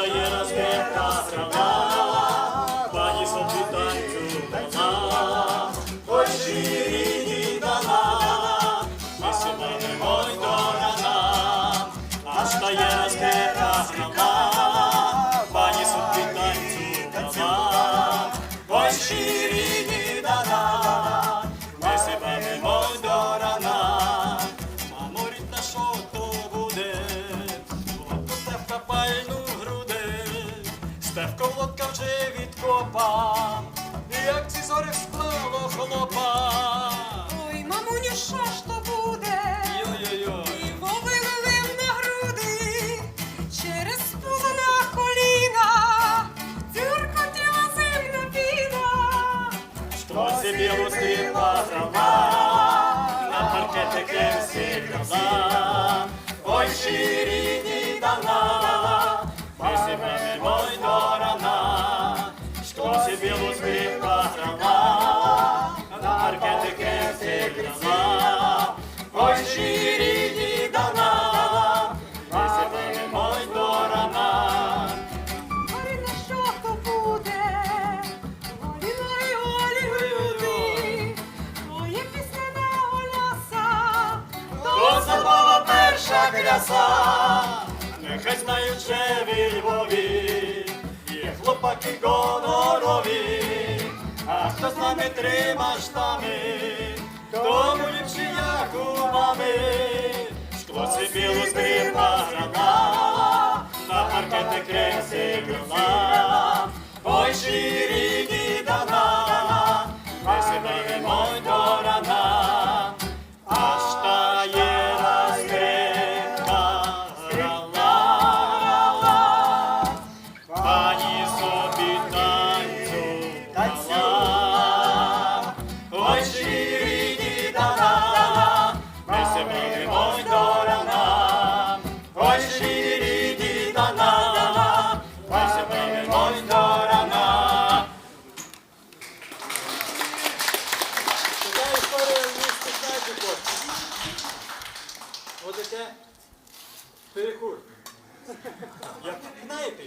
наша є розкріпка страна. стропа, як ці зорі склало холопа. Ой, мамуню, що ж то буде? Йо-йо-йо. Його вивели на груди через пузо на коліна, дзюркотіла зимна піна. Що білу стріпа трава, на паркетике всі гроза, ой, щирі ляса, нехай знають ще Львові, є хлопаки гонорові, а хто з нами трима штами, тому ліпші, як у мами, шкло собі лузирна грана, на паркети креси грана, ой, ширі дана, не себе мой кошти. Водите перекур. Як знаєте?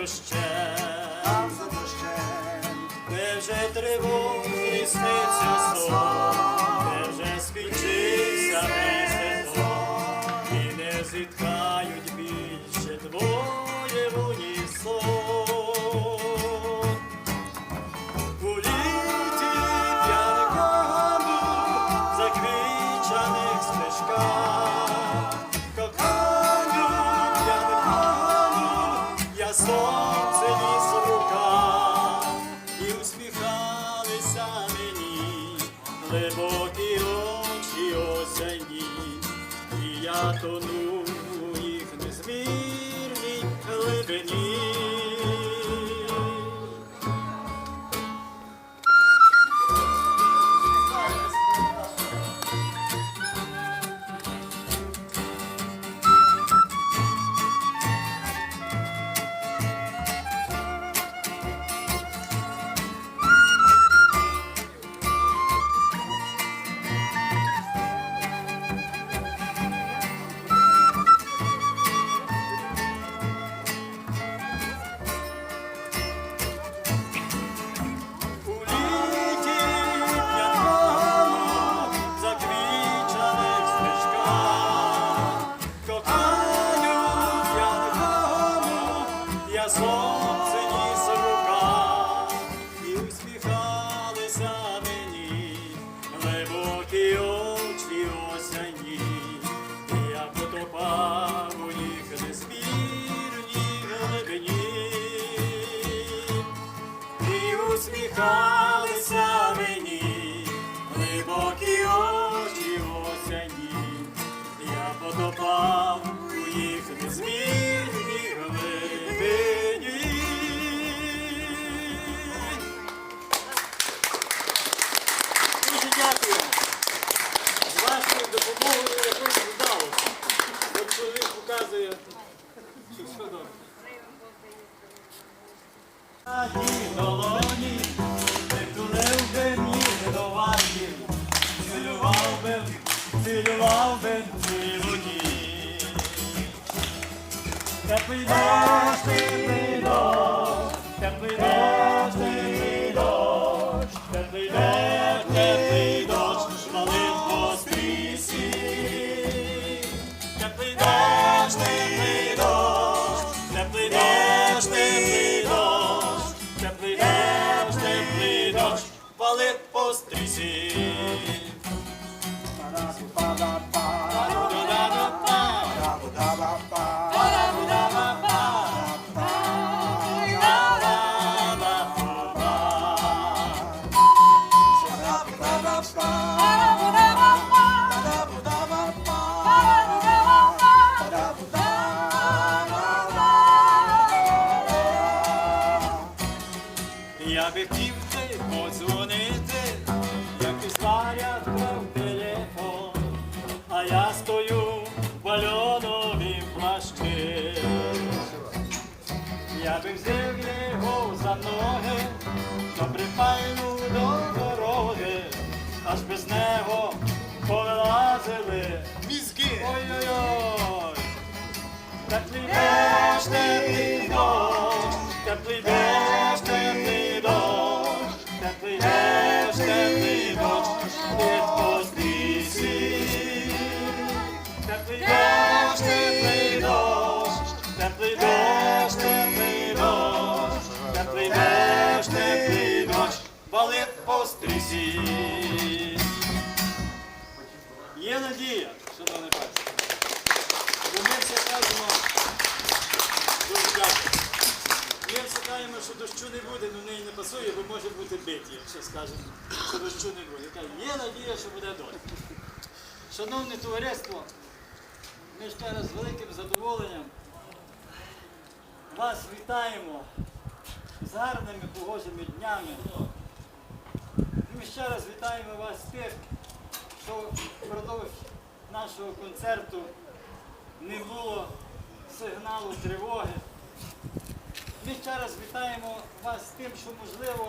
дощем, там за дощем, де вже тривог зісниться сон, де вже скінчився весь сезон, і не зітхають більше двоє в унісон. У літі п'яних гамів, заквічаних стежках, без нього повилазили мізки. Ой-ой-ой. Теплий дощ, теплий дощ, теплий дощ, теплий дощ, теплий дощ, теплий дощ, від пострісі. Теплий дощ, теплий дощ, теплий дощ, теплий дощ, теплий дощ, теплий дощ, валить по стрісі. Надія, шановне панство. Ми всі кажемо, дуже дякую. Ми всі кажемо, що дощу не буде, але в неї не пасує, бо може бути биті, якщо скажемо, що дощу не буде. Яка Є надія, що буде дощ. Шановне товариство, ми ще раз з великим задоволенням вас вітаємо з гарними погожими днями. Ми ще раз вітаємо вас з що впродовж нашого концерту не було сигналу тривоги. Ми ще раз вітаємо вас з тим, що, можливо,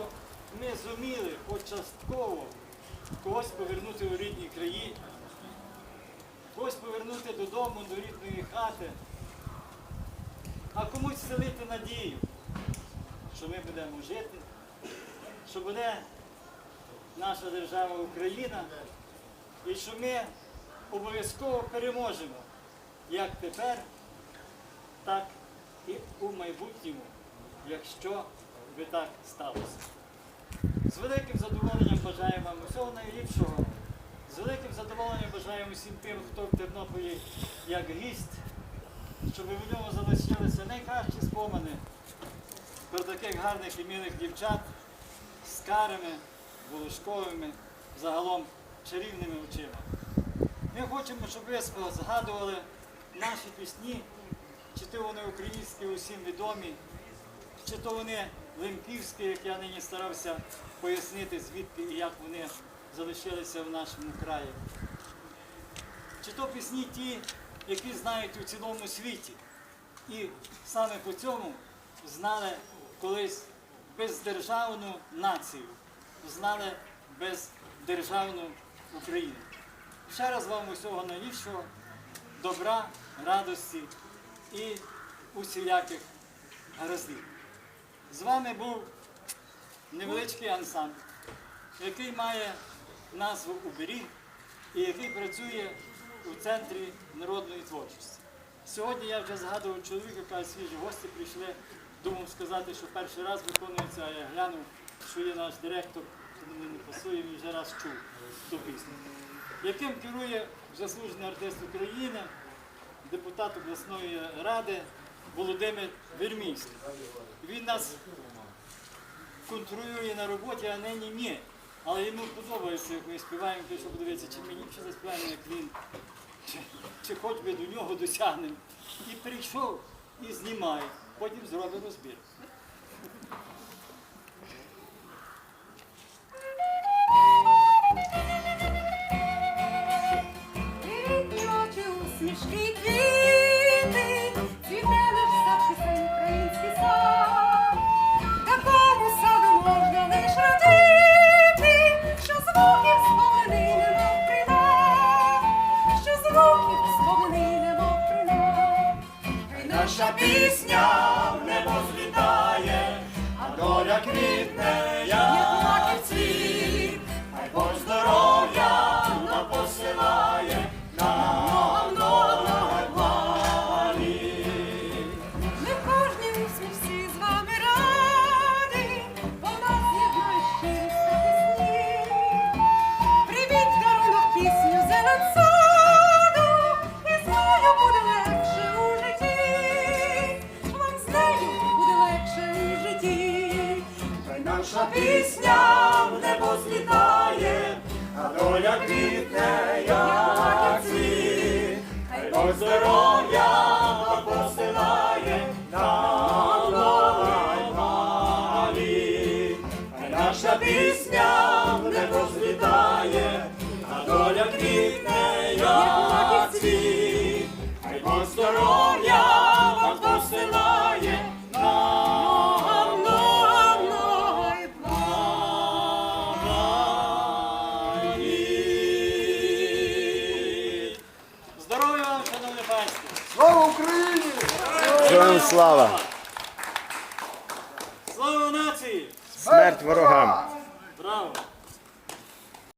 ми зуміли хоч частково когось повернути у рідні краї, когось повернути додому, до рідної хати, а комусь вселити надію, що ми будемо жити, що буде наша держава Україна і що ми обов'язково переможемо як тепер, так і у майбутньому, якщо би так сталося. З великим задоволенням бажаємо вам усього найліпшого. З великим задоволенням бажаємо всім тим, хто в Тернополі як гість, щоб у ньому залишилися найкращі спомини про таких гарних і милих дівчат з карими, волошковими, загалом чарівними очима. Ми хочемо, щоб ви згадували наші пісні, чи то вони українські усім відомі, чи то вони лемківські, як я нині старався пояснити, звідки і як вони залишилися в нашому краї. Чи то пісні ті, які знають у цілому світі. І саме по цьому знали колись бездержавну націю, знали бездержавну Україну. Ще раз вам усього найбільшого, добра, радості і усіляких гараздів. З вами був невеличкий ансамбль, який має назву Уберіг і який працює у центрі народної творчості. Сьогодні я вже згадував чоловіка, каже, свіжі гості прийшли. Думав сказати, що перший раз виконується, а я глянув, що є наш директор, мені не пасує, він вже раз чув ту пісню. Яким керує заслужений артист України, депутат обласної ради Володимир Вермійський. Він нас контролює на роботі, а нині ні. Але йому подобається, як ми співаємо, то що подивитися, чи мені ще заспіваємо, як він, чи, чи хоч би до нього досягнемо. І прийшов і знімає, потім зробить розбір. geschrieben. Наша пісня в небо злітає, а доля квітне, як цвіт. Хай Бог здоров'я посилає нам новий валі. Хай наша пісня в небо злітає, а доля квітне, як цвіт. Хай Бог здоров'я слава! Слава нації! Смерть ворогам!